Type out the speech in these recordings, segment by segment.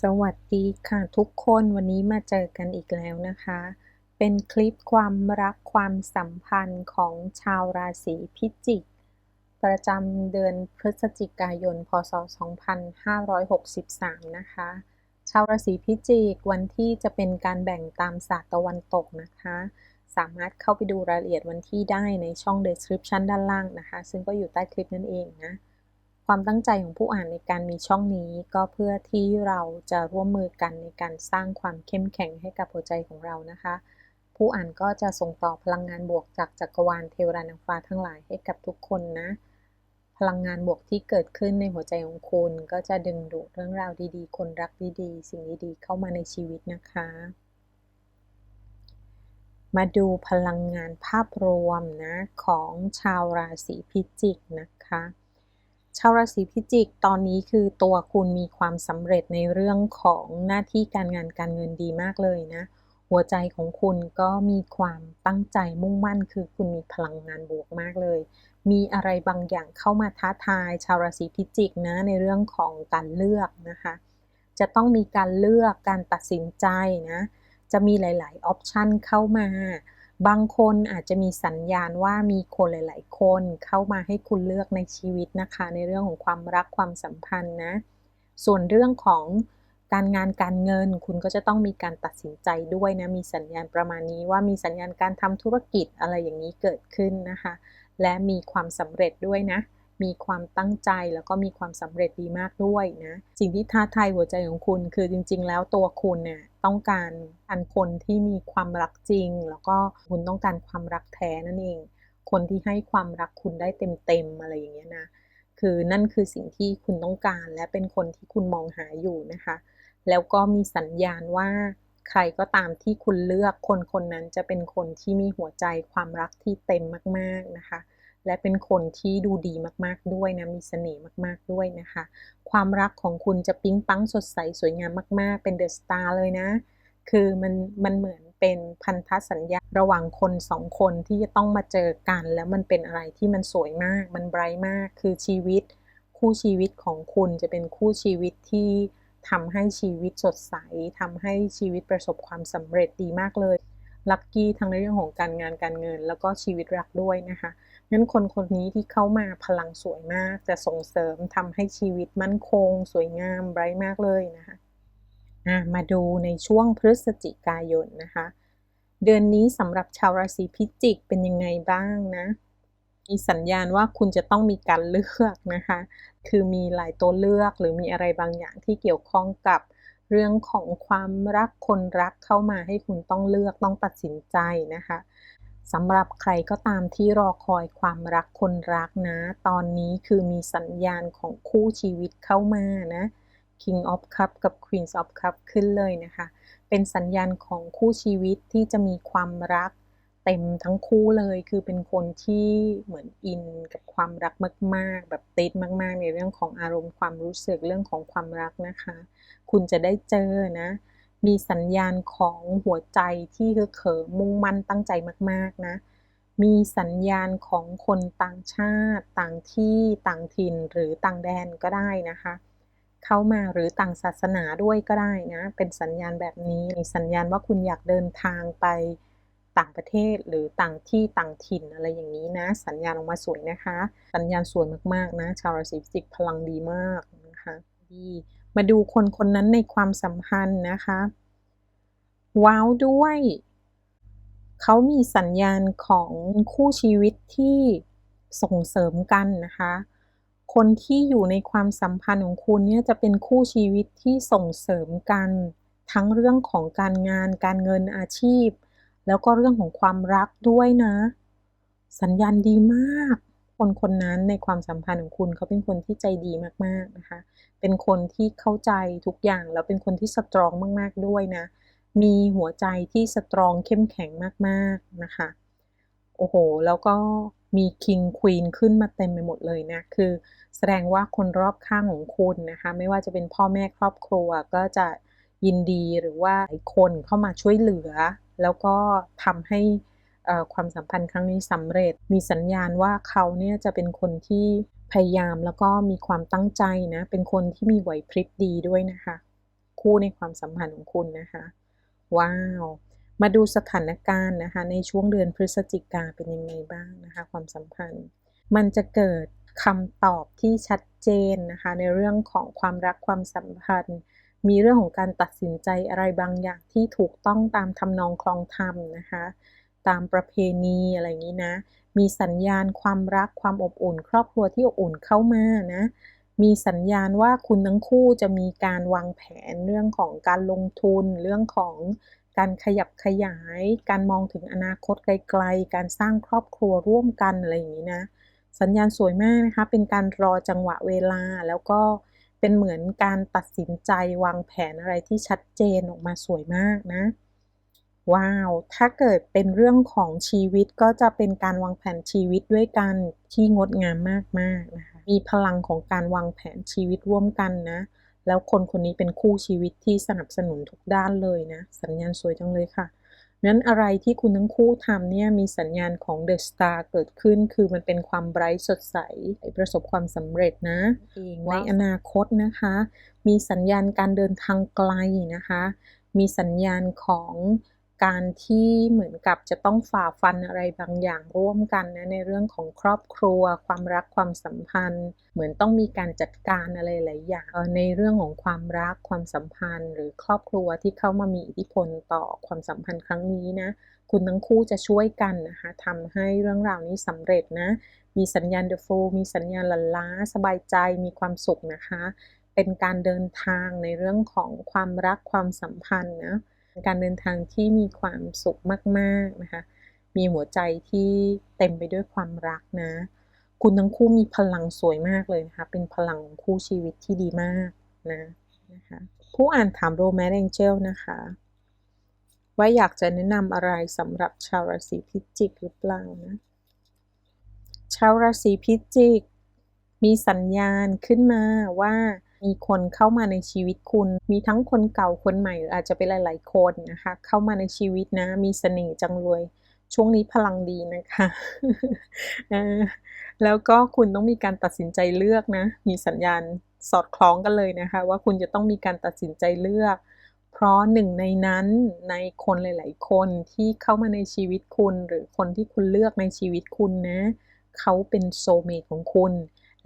สวัสดีค่ะทุกคนวันนี้มาเจอกันอีกแล้วนะคะ เป็นคลิปความรักความสัมพันธ์ของชาวราศีพิจิก ประจำเดือนพฤศจิกายน พศ 2563 นะคะ ชาวราศีพิจิกวันที่จะเป็นการแบ่งตามศาสตร์ตะวันตกนะคะ สามารถเข้าไปดูรายละเอียดวันที่ได้ในช่อง description ด้านล่างนะคะ ซึ่งก็อยู่ใต้คลิปนั่นเองนะ ความตั้งใจของผู้อ่านในการมีช่องนี้ ก็เพื่อที่เราจะร่วมมือกันในการสร้างความเข้มแข็งให้กับหัวใจของเรานะคะ ผู้อ่านก็จะส่งต่อพลังงานบวกจากจักรวาลเทวดานางฟ้าทั้งหลายให้กับทุกคนนะ พลังงานบวกที่เกิดขึ้นในหัวใจของคุณ ก็จะดึงดูดเรื่องราวดีๆ คนรักดีๆ สิ่งดีๆ เข้ามาในชีวิตนะคะ มาดูพลังงานภาพรวมนะของชาวราศีพิจิกนะคะ ชาวราศีพิจิกตอนนี้คือตัวคุณมีความสำเร็จในเรื่องของหน้าที่การงานการเงินดีมากเลยนะ หัวใจของคุณก็มีความตั้งใจมุ่งมั่น คือคุณมีพลังงานบวกมากเลย มีอะไรบางอย่างเข้ามาท้าทาย ชาวราศีพิจิกนะในเรื่องของการเลือกนะคะ จะต้องมีการเลือกการตัดสินใจนะ จะมีหลาย ๆ ออปชันเข้ามา บางคนอาจจะมีสัญญาณว่ามีคนหลาย ๆ คนเข้ามาให้คุณเลือกในชีวิตนะคะ ในเรื่องของความรักความสัมพันธ์นะ ส่วนเรื่องของการงานการเงินคุณก็จะต้องมีการตัดสินใจด้วยนะ มีสัญญาณประมาณนี้ว่ามีสัญญาณการทำธุรกิจอะไรอย่างนี้เกิดขึ้นนะคะ และมีความสำเร็จด้วยนะ มีความตั้งใจแล้วก็มีความสำเร็จดีมากด้วยนะ สิ่งที่ท้าทายหัวใจของคุณ คือจริง ๆ แล้วตัวคุณเนี่ยต้องการอันคนที่มีความรักจริง แล้วก็คุณต้องการความรักแท้นั่นเอง คนที่ให้ความรักคุณได้เต็มๆอะไรอย่างเงี้ยนะคือนั่นคือสิ่งที่คุณต้องการและเป็นคนที่คุณมองหาอยู่นะคะ แล้วก็มีสัญญาณว่าใครก็ตามที่คุณเลือกคนคนนั้นจะเป็นคนที่มีหัวใจความรักที่เต็มมาก ๆนะคะ และเป็นคนที่ดูดีมากๆด้วยนะ มีเสน่ห์มากๆด้วยนะคะ ความรักของคุณจะปิ๊งปังสดใสสวยงามมาก ๆ เป็นเดอะสตาร์เลยนะ คือมันมันเหมือนเป็นพันธสัญญาระหว่างคนสองคนที่จะต้องมาเจอกัน แล้วมันเป็นอะไรที่มันสวยมาก มันไบรท์มาก คือชีวิต คู่ชีวิตของคุณจะเป็นคู่ชีวิตที่ทำให้ชีวิตสดใสทำให้ชีวิตประสบความสำเร็จดีมากเลยลัคกี้ทั้งในเรื่องของการงานการเงิน แล้วก็ชีวิตรักด้วยนะคะ งั้นคนคนนี้ที่เข้ามาพลังสวยมากจะส่งเสริมทำให้ชีวิตมั่นคง สวยงามไบรท์มากเลยนะคะมาดูในช่วงพฤศจิกายนนะคะ เดือนนี้สำหรับชาวราศีพิจิกเป็นยังไงบ้างนะมีสัญญาณว่าคุณจะต้องมีการเลือกนะคะ คือมีหลายตัวเลือกหรือมีอะไรบางอย่างที่เกี่ยวข้องกับเรื่องของความรักคนรักเข้ามาให้คุณต้องเลือกต้องตัดสินใจนะคะ สำหรับใครก็ตามที่รอคอยความรักคนรักนะ ตอนนี้คือมีสัญญาณของคู่ชีวิตเข้ามานะ King of Cup กับ Queen of Cup ขึ้นเลยนะคะ เป็นสัญญาณของคู่ชีวิตที่จะมีความรักเต็มทั้งคู่เลย คือเป็นคนที่เหมือนอินกับความรักมาก ๆ แบบติดมาก ๆ ในเรื่องของอารมณ์ความรู้สึกเรื่องของความรักนะคะ คุณจะได้เจอนะ มีสัญญาณของหัวใจที่คือเขิมมุ่งมั่นตั้งใจมาก ๆ นะ มีสัญญาณของคนต่างชาติ ต่างที่ต่างถิ่นหรือต่างแดนก็ได้นะคะ เข้ามาหรือต่างศาสนาด้วยก็ได้นะ เป็นสัญญาณแบบนี้มีสัญญาณว่าคุณอยากเดินทางไปต่างประเทศหรือต่างที่ต่างถิ่นอะไรอย่างนี้นะ สัญญาณออกมาสวยนะคะ สัญญาณสวยมากๆนะ ชาวราศีพิจิกพลังดีมากนะคะดี มาดูคนคนนั้นในความสัมพันธ์นะคะ ว้าวด้วย เขามีสัญญาณของคู่ชีวิตที่ส่งเสริมกันนะคะ คนที่อยู่ในความสัมพันธ์ของคุณเนี่ยจะเป็นคู่ชีวิตที่ส่งเสริมกัน ทั้งเรื่องของการงาน การเงินอาชีพ แล้วก็เรื่องของความรักด้วยนะ สัญญาณดีมาก คนคนนั้นในความสัมพันธ์ของคุณเขาเป็นคนที่ใจดีมากๆนะคะ เป็นคนที่เข้าใจทุกอย่างแล้วเป็นคนที่สตรองมากๆด้วยนะ มีหัวใจที่สตรองเข้มแข็งมากๆนะคะ โอ้โห แล้วก็มีคิงควีนขึ้นมาเต็มไปหมดเลยนะ คือแสดงว่าคนรอบข้างของคุณนะคะ ไม่ว่าจะเป็นพ่อแม่ครอบครัวก็จะยินดีหรือว่าคนเข้ามาช่วยเหลือ แล้วก็ทำให้ ความสัมพันธ์ครั้งนี้สำเร็จ มีสัญญาณว่าเขาเนี่ยจะเป็นคนที่พยายามแล้วก็มีความตั้งใจนะ เป็นคนที่มีไหวพริบดีด้วยนะคะคคู่ในความสัมพันธ์ของคุณนะคะ ว้าว มาดูสถานการณ์นะคะ ในช่วงเดือนพฤศจิกาเป็นยังไงบ้างนะคะ ความสัมพันธ์ มันจะเกิดคำตอบที่ชัดเจนนะคะ ในเรื่องของความรักความสัมพันธ์ มีเรื่องของการตัดสินใจอะไรบางอย่างที่ถูกต้องตามทำนองคลองธรรมนะคะ ตามประเพณีอะไรอย่างนี้นะ มีสัญญาณความรักความอบอุ่น ครอบครัวที่อบอุ่นเข้ามานะ มีสัญญาณว่าคุณทั้งคู่จะมีการวางแผนเรื่องของการลงทุน เรื่องของการขยับขยาย การมองถึงอนาคตไกลๆ การสร้างครอบครัวร่วมกันอะไรอย่างนี้นะ สัญญาณสวยมากนะคะ เป็นการรอจังหวะเวลาแล้วก็เป็นเหมือนการตัดสินใจวางแผนอะไรที่ชัดเจนออกมาสวยมากนะ ว้าว ถ้าเกิดเป็นเรื่องของชีวิตก็จะเป็นการวางแผนชีวิตด้วยกันที่งดงามมากๆนะคะ มีพลังของการวางแผนชีวิตร่วมกันนะ แล้วคนคนนี้เป็นคู่ชีวิตที่สนับสนุนทุกด้านเลยนะ สัญญาณสวยจังเลยค่ะนั้นอะไรที่คุณทั้งคู่ทำเนี่ยมีสัญญาณของเดอะสตาร์เกิดขึ้น คือมันเป็นความไบรท์สดใส ประสบความสำเร็จนะในอนาคตนะคะ มีสัญญาณการเดินทางไกลนะคะ มีสัญญาณของ การที่เหมือนกับจะต้องฝ่าฟันอะไรบางอย่างร่วมกันนะในเรื่องของครอบครัว ความรักความสัมพันธ์ เหมือนต้องมีการจัดการอะไรหลายอย่างในเรื่องของความรักความสัมพันธ์ หรือครอบครัวที่เข้ามามีอิทธิพลต่อความสัมพันธ์ครั้งนี้นะคุณทั้งคู่จะช่วยกันนะคะทำให้เรื่องราวนี้สำเร็จนะ มีสัญญาณเดอะฟูมีสัญญาณลันล้า สบายใจมีความสุขนะคะ เป็นการเดินทางในเรื่องของความรักความสัมพันธ์นะ การเดินทางที่มีความสุขมากๆนะคะ มีหัวใจที่เต็มไปด้วยความรักนะ คุณทั้งคู่มีพลังสวยมากเลยนะคะ เป็นพลังของคู่ชีวิตที่ดีมากนะนะคะผู้อ่านถามโรแมนต์แองเจลนะคะ ว่าอยากจะแนะนำอะไรสำหรับชาวราศีพิจิกหรือเปล่านะ ชาวราศีพิจิก มีสัญญาณขึ้นมาว่า มีคนเข้ามาในชีวิตคุณ มีทั้งคนเก่าคนใหม่หรืออาจจะเป็นหลาย ๆ คนนะคะ เข้ามาในชีวิตนะ มีเสน่ห์จังเลย ช่วงนี้พลังดีนะคะแล้วก็คุณต้องมีการตัดสินใจเลือกนะ มีสัญญาณสอดคล้องกันเลยนะคะ ว่าคุณจะต้องมีการตัดสินใจเลือก เพราะหนึ่งในนั้นในคนหลาย ๆ คนที่เข้ามาในชีวิตคุณ หรือคนที่คุณเลือกในชีวิตคุณนะ เขาเป็นโซเมตของคุณ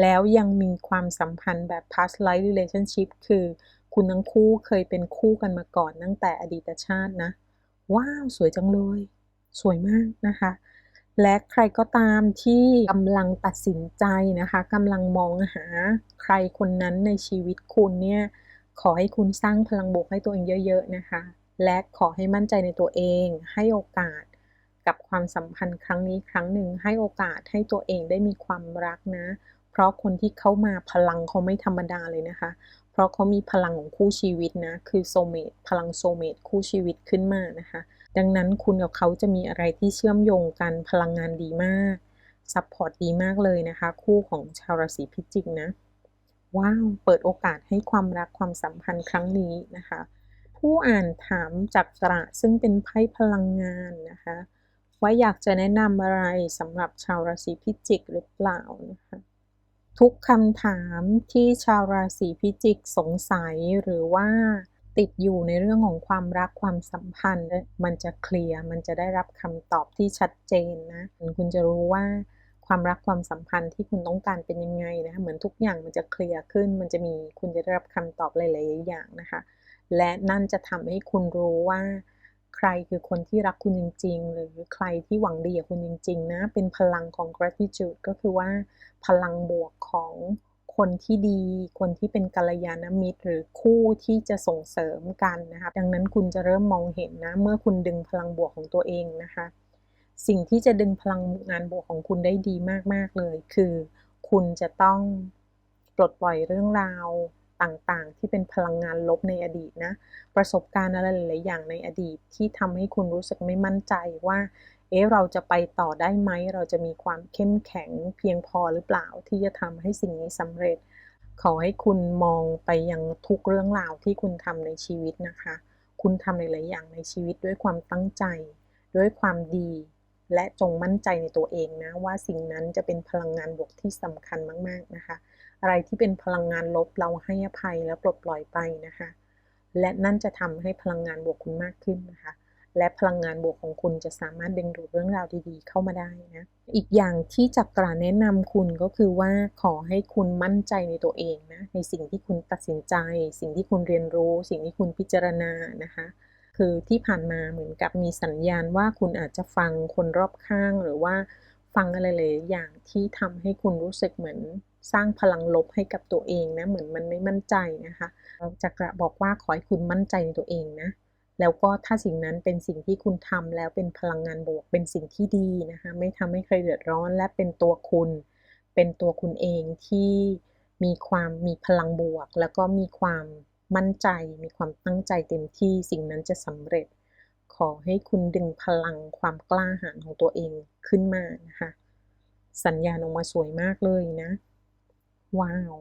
แล้วยังมีความสัมพันธ์แบบ past life relationship คือคุณทั้งคู่เคยเป็นคู่กันมาก่อนตั้งแต่อดีตชาตินะ ว้าว สวยจังเลย สวยมากนะคะ และใครก็ตามที่กำลังตัดสินใจนะคะกำลังมองหาใครคนนั้นในชีวิตคุณเนี่ย ขอให้คุณสร้างพลังบวกให้ตัวเองเยอะ ๆ นะคะ และขอให้มั่นใจในตัวเอง ให้โอกาสกับความสัมพันธ์ครั้งนี้ครั้งหนึ่งให้โอกาสให้ตัวเองได้มีความรักนะ เพราะคนที่เข้ามาพลังเขาไม่ธรรมดาเลยนะคะ เพราะเขามีพลังของคู่ชีวิตนะ คือโซเมตพลังโซเมตคู่ชีวิตขึ้นมานะคะ ดังนั้นคุณกับเขาจะมีอะไรที่เชื่อมโยงกันพลังงานดีมากซัพพอร์ตดีมากเลยนะคะ คู่ของชาวราศีพิจิกนะว้าวเปิดโอกาสให้ความรักความสัมพันธ์ครั้งนี้นะคะ ผู้อ่านถามจากกระซึ่งเป็นไพ่พลังงานนะคะว่าอยากจะแนะนำอะไรสำหรับชาวราศีพิจิกหรือเปล่านะคะ ทุกคำถามที่ชาวราศีพิจิกสงสัยหรือว่าติดอยู่ในเรื่องของความรักความสัมพันธ์ มันจะเคลียร์มันจะได้รับคำตอบที่ชัดเจนนะคุณจะรู้ว่าความรักความสัมพันธ์ที่คุณต้องการเป็นยังไงนะเหมือนทุกอย่างมันจะเคลียร์ขึ้น มันจะมีคุณจะได้รับคำตอบหลาย ๆ อย่างนะคะ และนั่นจะทำให้คุณรู้ว่า ใครคือคนที่รักคุณจริง ๆ หรือใครที่หวังดีกับคุณจริง ๆ นะ เป็นพลังของ gratitude ก็คือว่าพลังบวกของคนที่ดี คนที่เป็นกัลยาณมิตร หรือคู่ที่จะส่งเสริมกันนะคะดังนั้นคุณจะเริ่มมองเห็นนะ เมื่อคุณดึงพลังบวกของตัวเองนะคะ สิ่งที่จะดึงพลังงานบวกของคุณได้ดีมาก ๆ เลย คือ คุณจะต้องปลดปล่อยเรื่องราว ต่างๆ ที่เป็นพลังงานลบในอดีตนะ ประสบการณ์อะไรหลายๆอย่างในอดีตที่ทำให้คุณรู้สึกไม่มั่นใจว่า เอ๊ะเราจะไปต่อได้ไหม เราจะมีความเข้มแข็งเพียงพอหรือเปล่าที่จะทำให้สิ่งนี้สำเร็จ ขอให้คุณมองไปยังทุกเรื่องราวที่คุณทำในชีวิตนะคะ คุณทำหลายๆอย่างในชีวิตด้วยความตั้งใจ ด้วยความดีและจงมั่นใจในตัวเองนะว่าสิ่งนั้นจะเป็นพลังงานบวกที่สำคัญมาก ๆ นะคะ อะไรที่เป็นพลังงานลบเราให้อภัยและปลดปล่อยไปนะคะ และนั่นจะทำให้พลังงานบวกคุณมากขึ้นนะคะ และพลังงานบวกของคุณจะสามารถดึงดูดเรื่องราวดีๆ เข้ามาได้นะ อีกอย่างที่จักราแนะนำคุณก็คือว่าขอให้คุณมั่นใจในตัวเองนะในสิ่งที่คุณตัดสินใจ สิ่งที่คุณเรียนรู้ สิ่งที่คุณพิจารณานะคะคือที่ผ่านมาเหมือนกับมีสัญญาณว่าคุณอาจจะฟังคนรอบข้างหรือว่าฟังอะไรหลายอย่างที่ทำให้คุณรู้สึกเหมือน สร้างพลังลบให้กับตัวเองนะ เหมือนมันไม่มั่นใจนะคะจักระบอกว่าขอให้คุณมั่นใจในตัวเองนะ แล้วก็ถ้าสิ่งนั้นเป็นสิ่งที่คุณทำแล้วเป็นพลังงานบวก เป็นสิ่งที่ดีนะคะ ไม่ทำให้ใครเดือดร้อน และเป็นตัวคุณ เป็นตัวคุณเองที่มีความมีพลังบวก แล้วก็มีความมั่นใจ มีความตั้งใจเต็มที่ สิ่งนั้นจะสำเร็จ ขอให้คุณดึงพลังความกล้าหาญของตัวเองขึ้นมานะคะ สัญญาณออกมาสวยมากเลยนะ ว้าว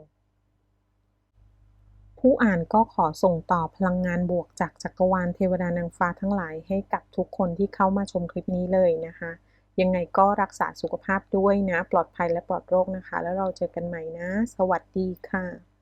ผู้อ่านก็ขอส่งต่อพลังงานบวกจากจักรวาลเทวดานางฟ้าทั้งหลายให้กับทุกคนที่เข้ามาชมคลิปนี้เลยนะคะ ยังไงก็รักษาสุขภาพด้วยนะ ปลอดภัยและปลอดโรคนะคะ แล้วเราเจอกันใหม่นะ สวัสดีค่ะ